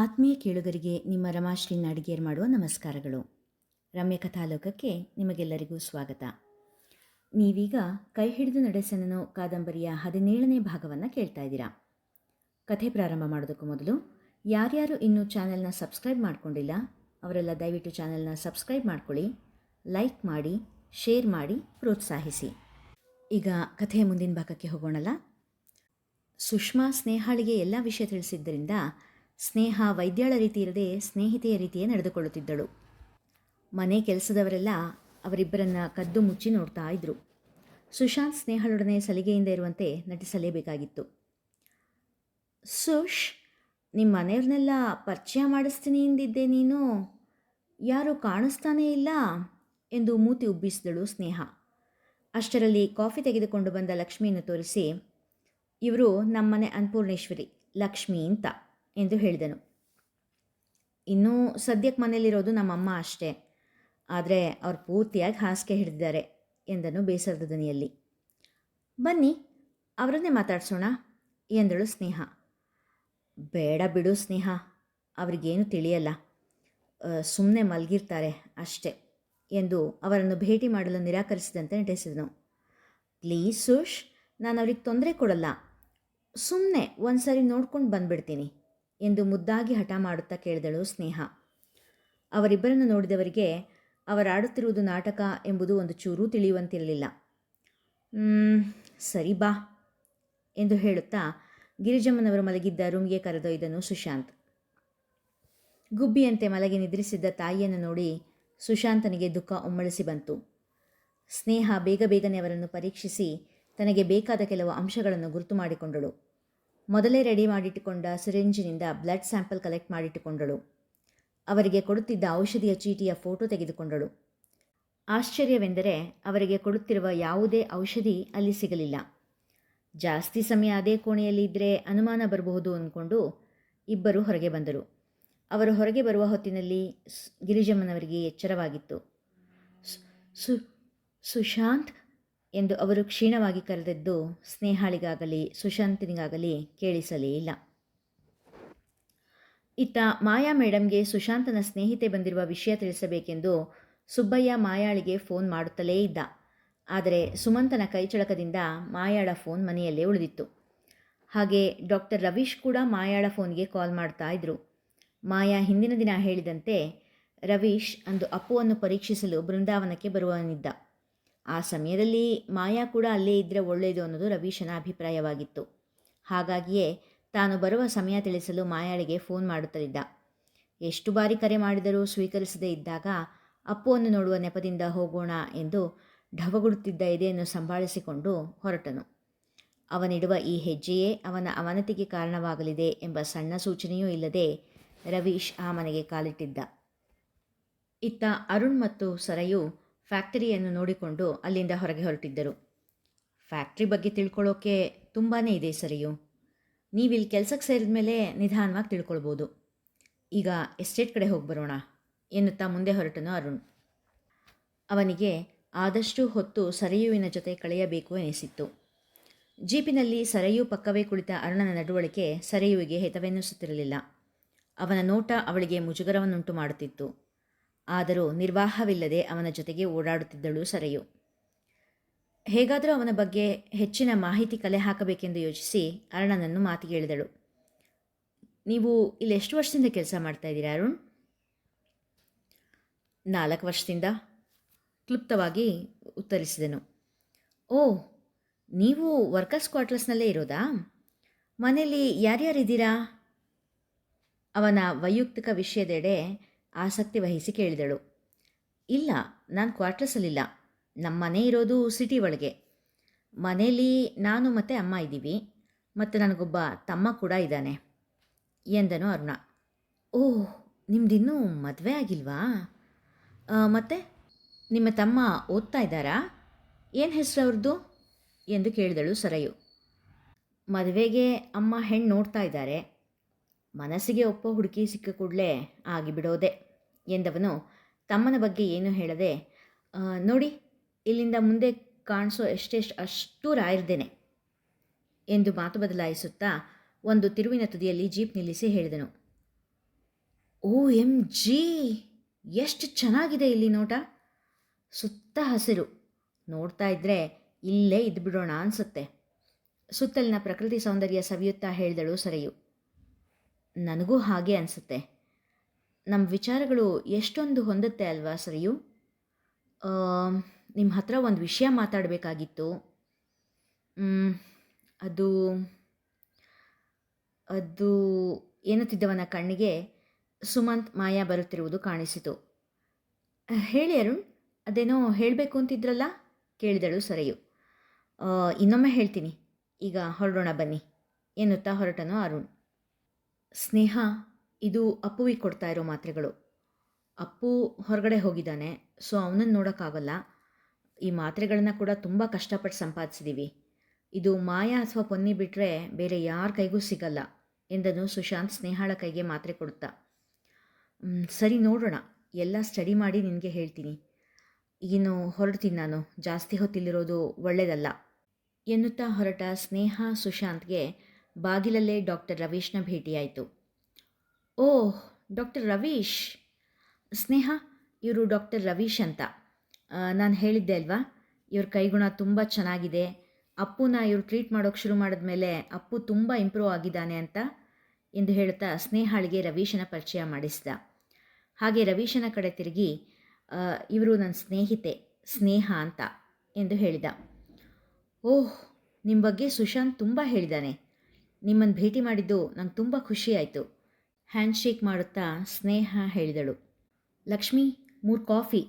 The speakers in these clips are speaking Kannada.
ಆತ್ಮೀಯ ಕೇಳುಗರಿಗೆ ನಿಮ್ಮ ರಮಾಶ್ರೀ ನಾಡಿಗೇರ್ ಮಾಡುವ ನಮಸ್ಕಾರಗಳು. ರಮ್ಯ ಕಥಾಲೋಕಕ್ಕೆ ನಿಮಗೆಲ್ಲರಿಗೂ ಸ್ವಾಗತ. ನೀವೀಗ ಕೈ ಹಿಡಿದು ನಡೆಸನನು ಕಾದಂಬರಿಯ ಹದಿನೇಳನೇ ಭಾಗವನ್ನು ಕೇಳ್ತಾ ಇದ್ದೀರಾ. ಕಥೆ ಪ್ರಾರಂಭ ಮಾಡೋದಕ್ಕೂ ಮೊದಲು ಯಾರ್ಯಾರು ಇನ್ನೂ ಚಾನೆಲ್ನ ಸಬ್ಸ್ಕ್ರೈಬ್ ಮಾಡ್ಕೊಂಡಿಲ್ಲ, ಅವರೆಲ್ಲ ದಯವಿಟ್ಟು ಚಾನೆಲ್ನ ಸಬ್ಸ್ಕ್ರೈಬ್ ಮಾಡ್ಕೊಳ್ಳಿ, ಲೈಕ್ ಮಾಡಿ, ಶೇರ್ ಮಾಡಿ, ಪ್ರೋತ್ಸಾಹಿಸಿ. ಈಗ ಕಥೆಯ ಮುಂದಿನ ಭಾಗಕ್ಕೆ ಹೋಗೋಣಲ್ಲ. ಸುಷ್ಮಾ ಸ್ನೇಹಾಳಿಗೆ ಎಲ್ಲ ವಿಷಯ ತಿಳಿಸಿದ್ದರಿಂದ ಸ್ನೇಹ ವೈದ್ಯಳ ರೀತಿ ಇರದೆ ಸ್ನೇಹಿತೆಯ ರೀತಿಯೇ ನಡೆದುಕೊಳ್ಳುತ್ತಿದ್ದಳು. ಮನೆ ಕೆಲಸದವರೆಲ್ಲ ಅವರಿಬ್ಬರನ್ನ ಕದ್ದು ಮುಚ್ಚಿ ನೋಡ್ತಾ ಇದ್ರು. ಸುಶಾಂತ್ ಸ್ನೇಹಳೊಡನೆ ಸಲಿಗೆಯಿಂದ ಇರುವಂತೆ ನಟಿಸಲೇಬೇಕಾಗಿತ್ತು. ಸುಶ್ ನಿಮ್ಮ ಮನೆಯವ್ರನ್ನೆಲ್ಲ ಪರಿಚಯ ಮಾಡಿಸ್ತೀನಿ ಎಂದಿದ್ದೆ ನೀನು? ಯಾರೂ ಕಾಣಿಸ್ತಾನೇ ಇಲ್ಲ ಎಂದು ಮೂತಿ ಉಬ್ಬಿಸಿದಳು ಸ್ನೇಹ. ಅಷ್ಟರಲ್ಲಿ ಕಾಫಿ ತೆಗೆದುಕೊಂಡು ಬಂದ ಲಕ್ಷ್ಮಿಯನ್ನು ತೋರಿಸಿ, ಇವರು ನಮ್ಮನೆ ಅನ್ನಪೂರ್ಣೇಶ್ವರಿ, ಲಕ್ಷ್ಮಿ ಅಂತ. ಎಂದು ಹೇಳಿದನು. ಇನ್ನೂ ಸದ್ಯಕ್ಕೆ ಮನೇಲಿರೋದು ನಮ್ಮಮ್ಮ ಅಷ್ಟೇ. ಆದರೆ ಅವ್ರು ಪೂರ್ತಿಯಾಗಿ ಹಾಸಿಗೆ ಹಿಡಿದಿದ್ದಾರೆ ಎಂದನು ಬೇಸರದ ದನಿಯಲ್ಲಿ ಬನ್ನಿ, ಅವರನ್ನೇ ಮಾತಾಡಿಸೋಣ ಎಂದಳು ಸ್ನೇಹ. ಬೇಡ ಬಿಡು ಸ್ನೇಹ, ಅವ್ರಿಗೇನು ತಿಳಿಯಲ್ಲ. ಸುಮ್ಮನೆ ಮಲಗಿರ್ತಾರೆ ಅಷ್ಟೇ ಎಂದು ಅವರನ್ನು ಭೇಟಿ ಮಾಡಲು ನಿರಾಕರಿಸಿದಂತೆ ನಟಿಸಿದನು ಪ್ಲೀಸ್ ಸುಶ್ ನಾನು ಅವ್ರಿಗೆ ತೊಂದರೆ ಕೊಡಲ್ಲ. ಸುಮ್ಮನೆ ಒಂದು ಸಾರಿ ನೋಡ್ಕೊಂಡು ಬಂದ್ಬಿಡ್ತೀನಿ. ಎಂದು ಮುದ್ದಾಗಿ ಹಠ ಮಾಡುತ್ತಾ ಕೇಳಿದಳು ಸ್ನೇಹ. ಅವರಿಬ್ಬರನ್ನು ನೋಡಿದವರಿಗೆ, ಅವರಾಡುತ್ತಿರುವುದು ನಾಟಕ ಎಂಬುದು ಒಂದು ಚೂರೂ ತಿಳಿಯುವಂತಿರಲಿಲ್ಲ. ಸರಿ ಬಾ ಎಂದು ಹೇಳುತ್ತಾ ಗಿರಿಜಮ್ಮನವರು ಮಲಗಿದ್ದ ರೂಮ್ಗೆ ಕರೆದೊಯ್ದನು ಸುಶಾಂತ್. ಗುಬ್ಬಿಯಂತೆ ಮಲಗಿ ನಿದ್ರಿಸಿದ್ದ ತಾಯಿಯನ್ನು ನೋಡಿ ಸುಶಾಂತನಿಗೆ ದುಃಖ ಒಮ್ಮಳಿಸಿ ಬಂತು. ಸ್ನೇಹ ಬೇಗ ಬೇಗನೆ ಅವರನ್ನು ಪರೀಕ್ಷಿಸಿ ತನಗೆ ಬೇಕಾದ ಕೆಲವು ಅಂಶಗಳನ್ನು ಗುರುತು ಮಾಡಿಕೊಂಡಳು. ಮೊದಲೇ ರೆಡಿ ಮಾಡಿಟ್ಟುಕೊಂಡ ಸಿರಿಂಜಿನಿಂದ ಬ್ಲಡ್ ಸ್ಯಾಂಪಲ್ ಕಲೆಕ್ಟ್ ಮಾಡಿಟ್ಟುಕೊಂಡಳು. ಅವರಿಗೆ ಕೊಡುತ್ತಿದ್ದ ಔಷಧಿಯ ಚೀಟಿಯ ಫೋಟೋ ತೆಗೆದುಕೊಂಡಳು. ಆಶ್ಚರ್ಯವೆಂದರೆ ಅವರಿಗೆ ಕೊಡುತ್ತಿರುವ ಯಾವುದೇ ಔಷಧಿ ಅಲ್ಲಿ ಸಿಗಲಿಲ್ಲ. ಜಾಸ್ತಿ ಸಮಯ ಅದೇ ಕೋಣೆಯಲ್ಲಿ ಇದ್ದರೆ ಅನುಮಾನ ಬರಬಹುದು ಅಂದ್ಕೊಂಡು ಇಬ್ಬರು ಹೊರಗೆ ಬಂದರು. ಅವರು ಹೊರಗೆ ಬರುವ ಹೊತ್ತಿನಲ್ಲಿ ಗಿರಿಜಮ್ಮನವರಿಗೆ ಎಚ್ಚರವಾಗಿತ್ತು. ಸುಶಾಂತ್ ಎಂದು ಅವರು ಕ್ಷೀಣವಾಗಿ ಕರೆದದ್ದು ಸ್ನೇಹಾಳಿಗಾಗಲಿ, ಸುಶಾಂತನಿಗಾಗಲಿ ಕೇಳಿಸಲೇ ಇಲ್ಲ. ಇತ್ತ ಮಾಯಾ ಮೇಡಮ್ಗೆ ಸುಶಾಂತನ ಸ್ನೇಹಿತೆ ಬಂದಿರುವ ವಿಷಯ ತಿಳಿಸಬೇಕೆಂದು ಸುಬ್ಬಯ್ಯ ಮಾಯಾಳಿಗೆ ಫೋನ್ ಮಾಡುತ್ತಲೇ ಇದ್ದ. ಆದರೆ ಸುಮಂತನ ಕೈಚಳಕದಿಂದ ಮಾಯಾಳ ಫೋನ್ ಮನೆಯಲ್ಲೇ ಉಳಿದಿತ್ತು. ಹಾಗೆ ಡಾಕ್ಟರ್ ರವೀಶ್ ಕೂಡ ಮಾಯಾಳ ಫೋನ್ಗೆ ಕಾಲ್ ಮಾಡ್ತಾ ಇದ್ರು. ಮಾಯಾ ಹಿಂದಿನ ದಿನ ಹೇಳಿದಂತೆ, ರವೀಶ್ ಅಂದು ಅಪ್ಪುವನ್ನು ಪರೀಕ್ಷಿಸಲು ಬೃಂದಾವನಕ್ಕೆ ಬರುವವನಿದ್ದ ಆ ಸಮಯದಲ್ಲಿ ಮಾಯಾ ಕೂಡ ಅಲ್ಲೇ ಇದ್ದರೆ ಒಳ್ಳೆಯದು ಅನ್ನೋದು ರವೀಶನ ಅಭಿಪ್ರಾಯವಾಗಿತ್ತು. ಹಾಗಾಗಿಯೇ ತಾನು ಬರುವ ಸಮಯ ತಿಳಿಸಲು ಮಾಯಾಳಿಗೆ ಫೋನ್ ಮಾಡುತ್ತಲಿದ್ದ. ಎಷ್ಟು ಬಾರಿ ಕರೆ ಮಾಡಿದರೂ ಸ್ವೀಕರಿಸದೇ ಇದ್ದಾಗ, ಅಪ್ಪುವನ್ನು ನೋಡುವ ನೆಪದಿಂದ ಹೋಗೋಣ ಎಂದು ಢವಗುಡುತ್ತಿದ್ದ ಎದೆಯನ್ನು ಸಂಭಾಳಿಸಿಕೊಂಡು ಹೊರಟನು. ಅವನಿಡುವ ಈ ಹೆಜ್ಜೆಯೇ ಅವನ ಅವನತಿಗೆ ಕಾರಣವಾಗಲಿದೆ ಎಂಬ ಸಣ್ಣ ಸೂಚನೆಯೂ ಇಲ್ಲದೆ ರವೀಶ್ ಆ ಮನೆಗೆ ಕಾಲಿಟ್ಟಿದ್ದ. ಇತ್ತ ಅರುಣ್ ಮತ್ತು ಸರಯು ಫ್ಯಾಕ್ಟರಿಯನ್ನು ನೋಡಿಕೊಂಡು ಅಲ್ಲಿಂದ ಹೊರಗೆ ಹೊರಟಿದ್ದರು. ಫ್ಯಾಕ್ಟ್ರಿ ಬಗ್ಗೆ ತಿಳ್ಕೊಳ್ಳೋಕೆ ತುಂಬಾ ಇದೆ ಸರಿಯು. ನೀವಿಲ್ಲಿ ಕೆಲಸಕ್ಕೆ ಸೇರಿದ ಮೇಲೆ ನಿಧಾನವಾಗಿ ತಿಳ್ಕೊಳ್ಬೋದು. ಈಗ ಎಸ್ಟೇಟ್ ಕಡೆ ಹೋಗಿ ಬರೋಣ, ಎನ್ನುತ್ತಾ ಮುಂದೆ ಹೊರಟನು ಅರುಣ್. ಅವನಿಗೆ ಆದಷ್ಟು ಹೊತ್ತು ಸರಯುವಿನ ಜೊತೆ ಕಳೆಯಬೇಕು ಎನಿಸಿತ್ತು. ಜೀಪಿನಲ್ಲಿ ಸರಯು ಪಕ್ಕವೇ ಕುಳಿತ ಅರುಣನ ನಡವಳಿಕೆ ಸರಯುವಿಗೆ ಹಿತವೆನ್ನಿಸುತ್ತಿರಲಿಲ್ಲ ಅವನ ನೋಟ ಅವಳಿಗೆ ಮುಜುಗರವನ್ನುಂಟು ಮಾಡುತ್ತಿತ್ತು. ಆದರೂ ನಿರ್ವಾಹವಿಲ್ಲದೆ ಅವನ ಜೊತೆಗೆ ಓಡಾಡುತ್ತಿದ್ದಳು ಸರೆಯು. ಹೇಗಾದರೂ ಅವನ ಬಗ್ಗೆ ಹೆಚ್ಚಿನ ಮಾಹಿತಿ ಕಲೆ ಹಾಕಬೇಕೆಂದು ಯೋಚಿಸಿ ಅರುಣನನ್ನು ಮಾತಿಗೇಳಿದಳು ನೀವು ಇಲ್ಲಿ ಎಷ್ಟು ವರ್ಷದಿಂದ ಕೆಲಸ ಮಾಡ್ತಾ ಇದ್ದೀರಾ ಅರುಣ್? ನಾಲ್ಕು ವರ್ಷದಿಂದ, ಕ್ಲುಪ್ತವಾಗಿ ಉತ್ತರಿಸಿದನು. ಓ, ನೀವು ವರ್ಕರ್ಸ್ ಕ್ವಾರ್ಟರ್ಸ್ನಲ್ಲೇ ಇರೋದಾ? ಮನೆಯಲ್ಲಿ ಯಾರ್ಯಾರಿದ್ದೀರಾ? ಅವನ ವೈಯಕ್ತಿಕ ವಿಷಯದೆಡೆ ಆಸಕ್ತಿ ವಹಿಸಿ ಕೇಳಿದಳು. ಇಲ್ಲ, ನಾನು ಕ್ವಾರ್ಟರ್ಸಲ್ಲಿಲ್ಲ. ನಮ್ಮ ಮನೆ ಇರೋದು ಸಿಟಿ ಒಳಗೆ. ಮನೇಲಿ ನಾನು ಮತ್ತು ಅಮ್ಮ ಇದ್ದೀವಿ. ಮತ್ತು ನನಗೊಬ್ಬ ತಮ್ಮ ಕೂಡ ಇದ್ದಾನೆ ಎಂದನು ಅರುಣ. ಓಹ್, ನಿಮ್ದಿನ್ನೂ ಮದುವೆ ಆಗಿಲ್ವಾ? ಮತ್ತು ನಿಮ್ಮ ತಮ್ಮ ಓದ್ತಾ ಇದ್ದಾರಾ? ಏನು ಹೆಸರು ಅವ್ರದ್ದು ಎಂದು ಕೇಳಿದಳು ಸರಯು. ಮದುವೆಗೆ ಅಮ್ಮ ಹೆಣ್ಣು ನೋಡ್ತಾ ಇದ್ದಾರೆ. ಮನಸ್ಸಿಗೆ ಒಪ್ಪ ಹುಡುಕಿ ಸಿಕ್ಕ ಕೂಡಲೇ ಆಗಿಬಿಡೋದೆ ಎಂದವನು ತಮ್ಮನ ಬಗ್ಗೆ ಏನು ಹೇಳದೆ ನೋಡಿ, ಇಲ್ಲಿಂದ ಮುಂದೆ ಕಾಣಿಸೋ ಎಷ್ಟೆಷ್ಟು ಅಷ್ಟು ರಾಯಿರ್ದೇನೆ ಎಂದು ಮಾತು ಬದಲಾಯಿಸುತ್ತಾ ಒಂದು ತಿರುವಿನ ತುದಿಯಲ್ಲಿ ಜೀಪ್ ನಿಲ್ಲಿಸಿ ಹೇಳಿದನು. ಓ, ಎಂ ಜಿ, ಎಷ್ಟು ಚೆನ್ನಾಗಿದೆ ಇಲ್ಲಿ ನೋಟ. ಸುತ್ತ ಹಸಿರು. ನೋಡ್ತಾ ಇದ್ದರೆ ಇಲ್ಲೇ ಇದ್ಬಿಡೋಣ ಅನಿಸುತ್ತೆ. ಸುತ್ತಲಿನ ಪ್ರಕೃತಿ ಸೌಂದರ್ಯ ಸವಿಯುತ್ತಾ ಹೇಳಿದಳು ಸರಿಯು. ನನಗೂ ಹಾಗೆ ಅನಿಸುತ್ತೆ. ನಮ್ಮ ವಿಚಾರಗಳು ಎಷ್ಟೊಂದು ಹೊಂದುತ್ತೆ ಅಲ್ವಾ ಸರಿಯು? ನಿಮ್ಮ ಹತ್ರ ಒಂದು ವಿಷಯ ಮಾತಾಡಬೇಕಾಗಿತ್ತು. ಅದು ಅದು ಏನತ್ತಿದ್ದವನ ಕಣ್ಣಿಗೆ ಸುಮಂತ್ ಮಾಯಾ ಬರುತ್ತಿರುವುದು ಕಾಣಿಸಿತು. ಹೇಳಿ ಅರುಣ್, ಅದೇನೋ ಹೇಳಬೇಕು ಅಂತಿದ್ರಲ್ಲ? ಕೇಳಿದಳು ಸರಿಯು. ಇನ್ನೊಮ್ಮೆ ಹೇಳ್ತೀನಿ. ಈಗ ಹೊರಡೋಣ ಬನ್ನಿ, ಎನ್ನುತ್ತಾ ಹೊರಟನು ಅರುಣ್. ಸ್ನೇಹ ಇದು ಅಪ್ಪುವಿಗೆ ಕೊಡ್ತಾ ಇರೋ ಮಾತ್ರೆಗಳು. ಅಪ್ಪು ಹೊರಗಡೆ ಹೋಗಿದ್ದಾನೆ ಸೊ ಅವನನ್ನು ನೋಡೋಕ್ಕಾಗಲ್ಲ. ಈ ಮಾತ್ರೆಗಳನ್ನು ಕೂಡ ತುಂಬ ಕಷ್ಟಪಟ್ಟು ಸಂಪಾದಿಸಿದ್ದೀವಿ ಇದು ಮಾಯ ಅಥವಾ ಪೊನ್ನಿ ಬಿಟ್ಟರೆ ಬೇರೆ ಯಾರ ಕೈಗೂ ಸಿಗಲ್ಲ ಎಂದನು ಸುಶಾಂತ್ ಸ್ನೇಹಾಳ ಕೈಗೆ ಮಾತ್ರೆ ಕೊಡುತ್ತಾ. "ಮ್, ಸರಿ ನೋಡೋಣ. ಎಲ್ಲ ಸ್ಟಡಿ ಮಾಡಿ ನಿನಗೆ ಹೇಳ್ತೀನಿ. ಇನ್ನು ಹೊರಡ್ತೀನಿ ನಾನು. ಜಾಸ್ತಿ ಹೊತ್ತಿಲ್ಲಿರೋದು ಒಳ್ಳೆಯದಲ್ಲ ಎನ್ನುತ್ತಾ ಹೊರಟ ಸ್ನೇಹ ಸುಶಾಂತ್ಗೆ ಬಾಗಿಲಲ್ಲೇ ಡಾಕ್ಟರ್ ರವೀಶ್ನ ಭೇಟಿಯಾಯಿತು. Oh, doctor Ravish. ಸ್ನೇಹ, ಇವರು ಡಾಕ್ಟರ್ ರವೀಶ್ ಅಂತ. ನಾನು ಹೇಳಿದ್ದೆ ಅಲ್ವಾ? ಇವ್ರ ಕೈಗುಣ ತುಂಬ ಚೆನ್ನಾಗಿದೆ. ಅಪ್ಪುನ ಇವರು ಟ್ರೀಟ್ ಮಾಡೋಕ್ಕೆ ಶುರು ಮಾಡಿದ್ಮೇಲೆ ಅಪ್ಪು ತುಂಬ ಇಂಪ್ರೂವ್ ಆಗಿದ್ದಾನೆ ಅಂತ ಎಂದು ಹೇಳುತ್ತಾ ಸ್ನೇಹಾಳಿಗೆ ರವೀಶನ ಪರಿಚಯ ಮಾಡಿಸಿದ. ಹಾಗೆ ರವೀಶನ ಕಡೆ ತಿರುಗಿ ಇವರು ನನ್ನ ಸ್ನೇಹಿತೆ, ಸ್ನೇಹ ಅಂತ ಎಂದು ಹೇಳಿದ. ಓಹ್ ನಿಮ್ಮ ಬಗ್ಗೆ ಸುಶಾಂತ್ ತುಂಬ ಹೇಳಿದ್ದಾನೆ ನಿಮ್ಮನ್ನು ಭೇಟಿ ಮಾಡಿದ್ದು ನಂಗೆ ತುಂಬ ಖುಷಿಯಾಯಿತು ಹ್ಯಾಂಡ್ಶೇಕ್ ಮಾಡುತ್ತಾ ಸ್ನೇಹ ಹೇಳಿದಳು. ಲಕ್ಷ್ಮಿ, ಮೂರು ಕಾಫಿ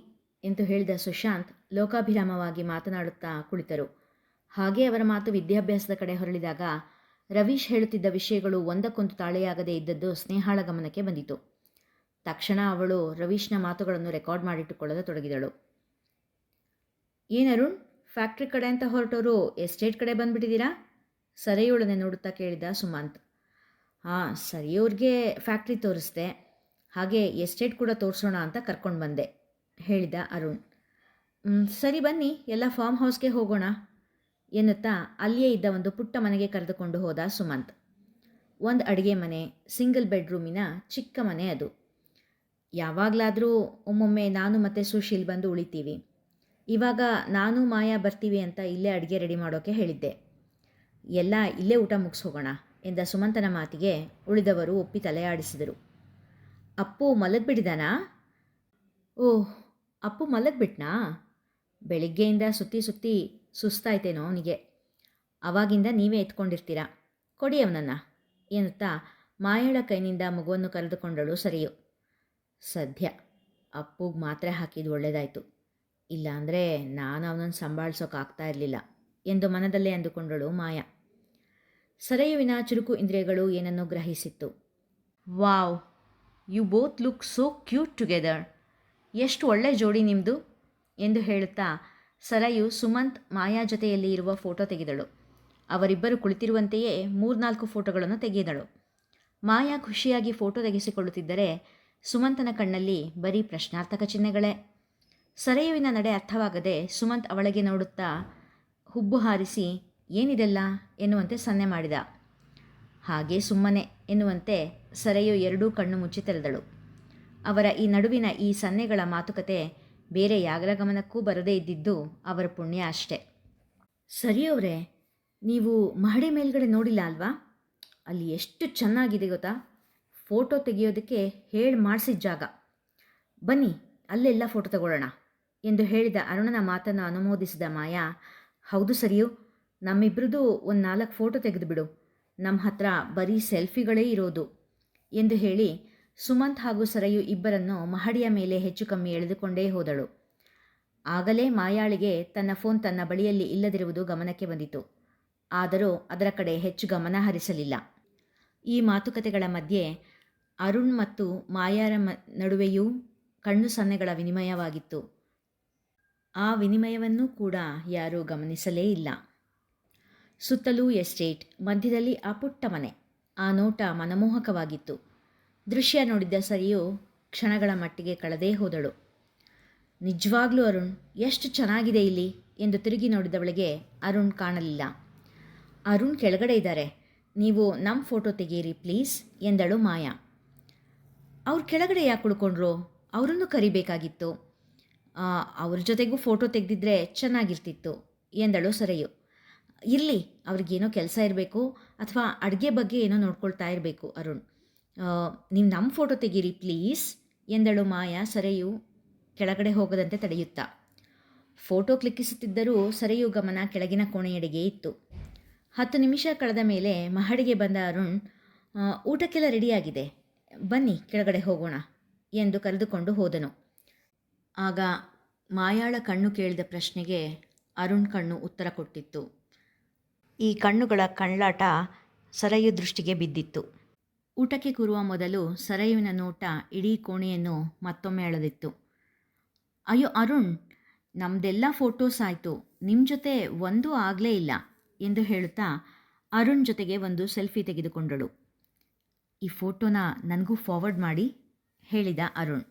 ಎಂದು ಹೇಳಿದ ಸುಶಾಂತ್ ಲೋಕಾಭಿರಾಮವಾಗಿ ಮಾತನಾಡುತ್ತಾ ಕುಳಿತರು. ಹಾಗೆ ಅವರ ಮಾತು ವಿದ್ಯಾಭ್ಯಾಸದ ಕಡೆ ಹೊರಳಿದಾಗ ರವೀಶ್ ಹೇಳುತ್ತಿದ್ದ ವಿಷಯಗಳು ಒಂದಕ್ಕೊಂದು ತಾಳೆಯಾಗದೇ ಇದ್ದದ್ದು ಸ್ನೇಹಾಳ ಗಮನಕ್ಕೆ ಬಂದಿತು. ತಕ್ಷಣ ಅವಳು ರವೀಶ್ನ ಮಾತುಗಳನ್ನು ರೆಕಾರ್ಡ್ ಮಾಡಿಟ್ಟುಕೊಳ್ಳಲು ತೊಡಗಿದಳು. ಏನು ಅರುಣ್, ಫ್ಯಾಕ್ಟ್ರಿ ಕಡೆ ಅಂತ ಹೊರಟೋರು ಎಸ್ಟೇಟ್ ಕಡೆ ಬಂದ್ಬಿಟ್ಟಿದ್ದೀರಾ? ಸರಿಯೋಳನೆ ನೋಡುತ್ತಾ ಕೇಳಿದ ಸುಮಂತ್. ಹಾಂ, ಸರಿಯವ್ರಿಗೆ ಫ್ಯಾಕ್ಟ್ರಿ ತೋರಿಸ್ದೆ. ಹಾಗೆ ಎಸ್ಟೇಟ್ ಕೂಡ ತೋರಿಸೋಣ ಅಂತ ಕರ್ಕೊಂಡು ಬಂದೆ, ಹೇಳಿದ ಅರುಣ್. ಸರಿ ಬನ್ನಿ, ಎಲ್ಲ ಫಾರ್ಮ್ ಹೌಸ್ಗೆ ಹೋಗೋಣ, ಎನ್ನುತ್ತಾ ಅಲ್ಲಿಯೇ ಇದ್ದ ಒಂದು ಪುಟ್ಟ ಮನೆಗೆ ಕರೆದುಕೊಂಡು ಹೋದ ಸುಮಂತ್. ಒಂದು ಅಡುಗೆ ಮನೆ, ಸಿಂಗಲ್ ಬೆಡ್ರೂಮಿನ ಚಿಕ್ಕ ಮನೆ ಅದು. ಯಾವಾಗಲಾದರೂ ಒಮ್ಮೊಮ್ಮೆ ನಾನು ಮತ್ತು ಸುಶೀಲ್ ಬಂದು ಉಳಿತೀವಿ. ಇವಾಗ ನಾನು ಮಾಯಾ ಬರ್ತೀವಿ ಅಂತ ಇಲ್ಲೇ ಅಡುಗೆ ರೆಡಿ ಮಾಡೋಕ್ಕೆ ಹೇಳಿದ್ದೆ. ಎಲ್ಲ ಇಲ್ಲೇ ಊಟ ಮುಗಿಸ್ ಹೋಗೋಣ ಎಂದ ಸುಮಂತನ ಮಾತಿಗೆ ಉಳಿದವರು ಒಪ್ಪಿ ತಲೆಯಾಡಿಸಿದರು. ಅಪ್ಪು ಮಲಗಿಬಿಟ್ಟಿದಾನಾ? ಓಹ್, ಅಪ್ಪು ಮಲಗಿಬಿಟ್ನಾ? ಬೆಳಿಗ್ಗೆಯಿಂದ ಸುತ್ತಿ ಸುತ್ತಿ ಸುಸ್ತಾಯ್ತೇನೋ ಅವನಿಗೆ. ಅವಾಗಿಂದ ನೀವೇ ಎತ್ಕೊಂಡಿರ್ತೀರಾ? ಕೊಡಿ ಅವನನ್ನು ಎನ್ನುತ್ತಾ ಮಾಯಳ ಕೈನಿಂದ ಮಗುವನ್ನು ಕರೆದುಕೊಂಡಳು ಸರಿಯು. ಸದ್ಯ ಅಪ್ಪುಗೆ ಮಾತ್ರೆ ಹಾಕಿದ್ದು ಒಳ್ಳೆಯದಾಯಿತು ಇಲ್ಲಾಂದರೆ ನಾನು ಅವನನ್ನು ಸಂಭಾಳಿಸೋಕ್ಕಾಗ್ತಾ ಇರಲಿಲ್ಲ ಎಂದು ಮನದಲ್ಲೇ ಅಂದುಕೊಂಡಳು ಮಾಯಾ. ಸರಯುವಿನ ಚುರುಕು ಇಂದ್ರಿಯಗಳು ಏನನ್ನು ಗ್ರಹಿಸಿತ್ತು. Wow, you both look so cute together. ಎಷ್ಟು ಒಳ್ಳೆ ಜೋಡಿ ನಿಮ್ಮದು ಎಂದು ಹೇಳುತ್ತಾ ಸರಯು ಸುಮಂತ್ ಮಾಯಾ ಜೊತೆಯಲ್ಲಿ ಇರುವ ಫೋಟೋ ತೆಗೆದಳು. ಅವರಿಬ್ಬರು ಕುಳಿತಿರುವಂತೆಯೇ ಮೂರ್ನಾಲ್ಕು ಫೋಟೋಗಳನ್ನು ತೆಗೆದಳು. ಮಾಯಾ ಖುಷಿಯಾಗಿ ಫೋಟೋ ತೆಗೆಸಿಕೊಳ್ಳುತ್ತಿದ್ದರೆ ಸುಮಂತನ ಕಣ್ಣಲ್ಲಿ ಬರೀ ಪ್ರಶ್ನಾರ್ಥಕ ಚಿಹ್ನೆಗಳೇ. ಸರಯುವಿನ ನಡೆ ಅರ್ಥವಾಗದೆ ಸುಮಂತ್ ಅವಳಿಗೆ ನೋಡುತ್ತಾ ಹುಬ್ಬು ಹಾರಿಸಿ ಏನಿದೆಲ್ಲ ಎನ್ನುವಂತೆ ಸನ್ನೆ ಮಾಡಿದ. ಹಾಗೆ ಸುಮ್ಮನೆ ಎನ್ನುವಂತೆ ಸರೆಯು ಎರಡೂ ಕಣ್ಣು ಮುಚ್ಚಿ ತೆರೆದಳು. ಅವರ ಈ ನಡುವಿನ ಈ ಸನ್ನೆಗಳ ಮಾತುಕತೆ ಬೇರೆ ಯಾಗರ ಗಮನಕ್ಕೂ ಬರದೇ ಇದ್ದಿದ್ದು ಅವರ ಪುಣ್ಯ ಅಷ್ಟೆ. ಸರಿಯವರೇ ನೀವು ಮಹಡಿ ಮೇಲ್ಗಡೆ ನೋಡಿಲ್ಲ ಅಲ್ವಾ? ಅಲ್ಲಿ ಎಷ್ಟು ಚೆನ್ನಾಗಿದೆ ಗೊತ್ತಾ? ಫೋಟೋ ತೆಗೆಯೋದಕ್ಕೆ ಹೇಳಿ ಮಾಡಿಸಿದ ಜಾಗ. ಬನ್ನಿ, ಅಲ್ಲೆಲ್ಲ ಫೋಟೋ ತಗೊಳ್ಳೋಣ ಎಂದು ಹೇಳಿದ ಅರುಣನ ಮಾತನ್ನು ಅನುಮೋದಿಸಿದ ಮಾಯಾ, ಹೌದು ಸರಿಯು ನಮ್ಮಿಬ್ರದ್ದು ಒಂದು ನಾಲ್ಕು ಫೋಟೋ ತೆಗೆದುಬಿಡು ನಮ್ಮ ಹತ್ರ ಬರೀ ಸೆಲ್ಫಿಗಳೇ ಇರೋದು ಎಂದು ಹೇಳಿ ಸುಮಂತ್ ಹಾಗೂ ಸರಯು ಇಬ್ಬರನ್ನು ಮಹಡಿಯ ಮೇಲೆ ಹೆಚ್ಚು ಕಮ್ಮಿ ಎಳೆದುಕೊಂಡೇ ಹೋದಳು. ಆಗಲೇ ಮಾಯಾಳಿಗೆ ತನ್ನ ಫೋನ್ ತನ್ನ ಬಳಿಯಲ್ಲಿ ಇಲ್ಲದಿರುವುದು ಗಮನಕ್ಕೆ ಬಂದಿತು ಆದರೂ ಅದರ ಕಡೆ ಹೆಚ್ಚು ಗಮನ ಹರಿಸಲಿಲ್ಲ. ಈ ಮಾತುಕತೆಗಳ ಮಧ್ಯೆ ಅರುಣ್ ಮತ್ತು ಮಾಯಾರ ಮ, ನಡುವೆಯೂ ಕಣ್ಣು ಸನ್ನೆಗಳ ವಿನಿಮಯವಾಗಿತ್ತು. ಆ ವಿನಿಮಯವನ್ನೂ ಕೂಡ ಯಾರೂ ಗಮನಿಸಲೇ ಇಲ್ಲ. ಸುತ್ತಲೂ ಎಸ್ಟೇಟ್, ಮಧ್ಯದಲ್ಲಿ ಆ ಪುಟ್ಟ ಮನೆ. ಆ ನೋಟ ಮನಮೋಹಕವಾಗಿತ್ತು. ದೃಶ್ಯ ನೋಡಿದ್ದ ಸರಿಯು ಕ್ಷಣಗಳ ಮಟ್ಟಿಗೆ ಕಳೆದೇ ಹೋದಳು. ನಿಜವಾಗ್ಲೂ ಅರುಣ್, ಎಷ್ಟು ಚೆನ್ನಾಗಿದೆ ಇಲ್ಲಿ ಎಂದು ತಿರುಗಿ ನೋಡಿದವಳಿಗೆ ಅರುಣ್ ಕಾಣಲಿಲ್ಲ. ಅರುಣ್ ಕೆಳಗಡೆ ಇದ್ದಾರೆ. ನೀವು ನಮ್ಮ ಫೋಟೋ ತೆಗೀರಿ ಪ್ಲೀಸ್ ಎಂದಳು ಮಾಯಾ. ಅವ್ರು ಕೆಳಗಡೆ ಯಾಕೆ ಉಳ್ಕೊಂಡ್ರು? ಅವರನ್ನು ಕರಿಬೇಕಾಗಿತ್ತು. ಅವ್ರ ಜೊತೆಗೂ ಫೋಟೋ ತೆಗೆದಿದ್ರೆ ಚೆನ್ನಾಗಿರ್ತಿತ್ತು ಎಂದಳು ಸರೆಯು. ಇರಲಿ, ಅವ್ರಿಗೇನೋ ಕೆಲಸ ಇರಬೇಕು ಅಥವಾ ಅಡುಗೆ ಬಗ್ಗೆ ಏನೋ ನೋಡ್ಕೊಳ್ತಾ ಇರಬೇಕು ಅರುಣ್. ನೀವು ನಮ್ಮ ಫೋಟೋ ತೆಗೀರಿ ಪ್ಲೀಸ್, ಎಂದಳು ಮಾಯಾ ಸರೆಯು ಕೆಳಗಡೆ ಹೋಗದಂತೆ ತಡೆಯುತ್ತಾ. ಫೋಟೋ ಕ್ಲಿಕ್ಕಿಸುತ್ತಿದ್ದರೂ ಸರೆಯು ಗಮನ ಕೆಳಗಿನ ಕೋಣೆಯಡೆಗೆ ಇತ್ತು. ಹತ್ತು ನಿಮಿಷ ಕಳೆದ ಮೇಲೆ ಮಹಡಿಗೆ ಬಂದ ಅರುಣ್ ಊಟಕ್ಕೆಲ್ಲ ರೆಡಿಯಾಗಿದೆ, ಬನ್ನಿ ಕೆಳಗಡೆ ಹೋಗೋಣ ಎಂದು ಕರೆದುಕೊಂಡು ಹೋದನು. ಆಗ ಮಾಯಾಳ ಕಣ್ಣು ಕೇಳಿದ ಪ್ರಶ್ನೆಗೆ ಅರುಣ್ ಕಣ್ಣು ಉತ್ತರ ಕೊಟ್ಟಿತ್ತು. ಈ ಕಣ್ಣುಗಳ ಕಳ್ಳಾಟ ಸರಯು ದೃಷ್ಟಿಗೆ ಬಿದ್ದಿತ್ತು. ಊಟಕ್ಕೆ ಕೂರುವ ಮೊದಲು ಸರಯುವಿನ ನೋಟ ಇಡೀ ಕೋಣೆಯನ್ನು ಮತ್ತೊಮ್ಮೆ ಅಳದಿತ್ತು. ಅಯ್ಯೋ ಅರುಣ್ ನಮ್ಮದೆಲ್ಲ ಫೋಟೋಸ್ ಆಯಿತು. ನಿಮ್ಮ ಜೊತೆ ಒಂದೂ ಆಗಲೇ ಇಲ್ಲ ಎಂದು ಹೇಳುತ್ತಾ ಅರುಣ್ ಜೊತೆಗೆ ಒಂದು ಸೆಲ್ಫಿ ತೆಗೆದುಕೊಂಡಳು. ಈ ಫೋಟೋನ ನನಗೂ ಫಾರ್ವರ್ಡ್ ಮಾಡಿ, ಹೇಳಿದ ಅರುಣ್.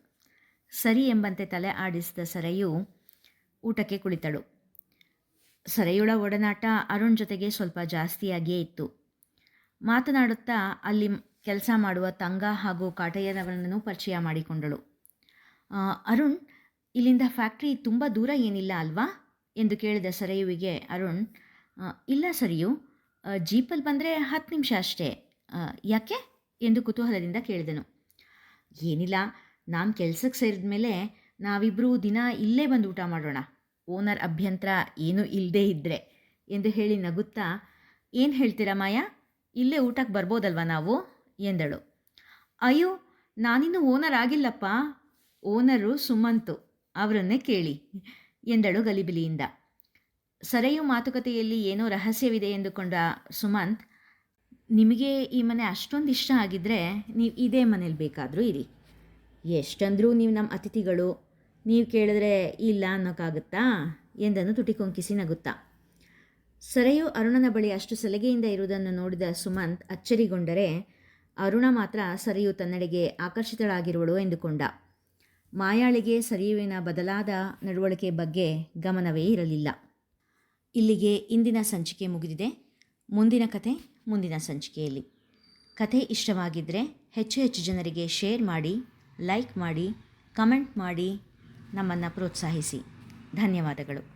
ಸರಿ ಎಂಬಂತೆ ತಲೆ ಆಡಿಸಿದ ಸರಯು ಊಟಕ್ಕೆ ಕುಳಿತಳು. ಸರೆಯುಳ ಒಡನಾಟ ಅರುಣ್ ಜೊತೆಗೆ ಸ್ವಲ್ಪ ಜಾಸ್ತಿಯಾಗಿಯೇ ಇತ್ತು. ಮಾತನಾಡುತ್ತಾ ಅಲ್ಲಿ ಕೆಲಸ ಮಾಡುವ ತಂಗ ಹಾಗೂ ಕಾಟಯ್ಯನವರನ್ನು ಪರಿಚಯ ಮಾಡಿಕೊಂಡಳು. ಅರುಣ್, ಇಲ್ಲಿಂದ ಫ್ಯಾಕ್ಟ್ರಿ ತುಂಬ ದೂರ ಏನಿಲ್ಲ ಅಲ್ವಾ? ಎಂದು ಕೇಳಿದ ಸರೆಯುವಿಗೆ ಅರುಣ್ ಇಲ್ಲ ಸರಿಯು. ಜೀಪಲ್ಲಿ ಬಂದರೆ ಹತ್ತು ನಿಮಿಷ ಅಷ್ಟೇ. ಯಾಕೆ? ಎಂದು ಕುತೂಹಲದಿಂದ ಕೇಳಿದನು. ಏನಿಲ್ಲ, ನಾನು ಕೆಲಸಕ್ಕೆ ಸೇರಿದ ಮೇಲೆ ನಾವಿಬ್ಬರೂ ದಿನ ಇಲ್ಲೇ ಬಂದು ಊಟ ಮಾಡೋಣ. ಓನರ್ ಅಭ್ಯಂತರ ಏನೂ ಇಲ್ಲದೇ ಇದ್ದರೆ ಎಂದು ಹೇಳಿ ನಗುತ್ತಾ, ಏನು ಹೇಳ್ತೀರಾ ಮಾಯಾ? ಇಲ್ಲೇ ಊಟಕ್ಕೆ ಬರ್ಬೋದಲ್ವಾ ನಾವು? ಎಂದಳು. ಅಯ್ಯೋ, ನಾನಿನ್ನೂ ಓನರ್ ಆಗಿಲ್ಲಪ್ಪ. ಓನರು ಸುಮಂತು. ಅವರನ್ನೇ ಕೇಳಿ, ಎಂದಳು ಗಲಿಬಿಲಿಯಿಂದ. ಸರೆಯು ಮಾತುಕತೆಯಲ್ಲಿ ಏನೋ ರಹಸ್ಯವಿದೆ ಎಂದುಕೊಂಡ ಸುಮಂತ್, ನಿಮಗೆ ಈ ಮನೆ ಅಷ್ಟೊಂದು ಇಷ್ಟ ಆಗಿದ್ದರೆ ನೀವು ಇದೇ ಮನೇಲಿ ಬೇಕಾದರೂ ಇರಿ. ಎಷ್ಟಂದರೂ ನೀವು ನಮ್ಮ ಅತಿಥಿಗಳು ನೀವು ಕೇಳಿದ್ರೆ ಇಲ್ಲ ಅನ್ನೋಕ್ಕಾಗುತ್ತಾ ಎಂದನು ತುಟಿಕೊಂಕಿಸಿ ನಗುತ್ತಾ. ಸರೆಯು ಅರುಣನ ಬಳಿ ಅಷ್ಟು ಸಲಗೆಯಿಂದ ಇರುವುದನ್ನು ನೋಡಿದ ಸುಮಂತ್ ಅಚ್ಚರಿಗೊಂಡರೆ, ಅರುಣ ಮಾತ್ರ ಸರಿಯು ತನ್ನಡೆಗೆ ಆಕರ್ಷಿತಳಾಗಿರುವಳು ಎಂದುಕೊಂಡ. ಮಾಯಾಳಿಗೆ ಸರಿಯುವಿನ ಬದಲಾದ ನಡವಳಿಕೆ ಬಗ್ಗೆ ಗಮನವೇ ಇರಲಿಲ್ಲ. ಇಲ್ಲಿಗೆ ಇಂದಿನ ಸಂಚಿಕೆ ಮುಗಿದಿದೆ. ಮುಂದಿನ ಕತೆ ಮುಂದಿನ ಸಂಚಿಕೆಯಲ್ಲಿ. ಕತೆ ಇಷ್ಟವಾಗಿದ್ದರೆ ಹೆಚ್ಚು ಹೆಚ್ಚು ಜನರಿಗೆ ಶೇರ್ ಮಾಡಿ, ಲೈಕ್ ಮಾಡಿ, ಕಮೆಂಟ್ ಮಾಡಿ ನಮ್ಮನ್ನು ಪ್ರೋತ್ಸಾಹಿಸಿ. ಧನ್ಯವಾದಗಳು.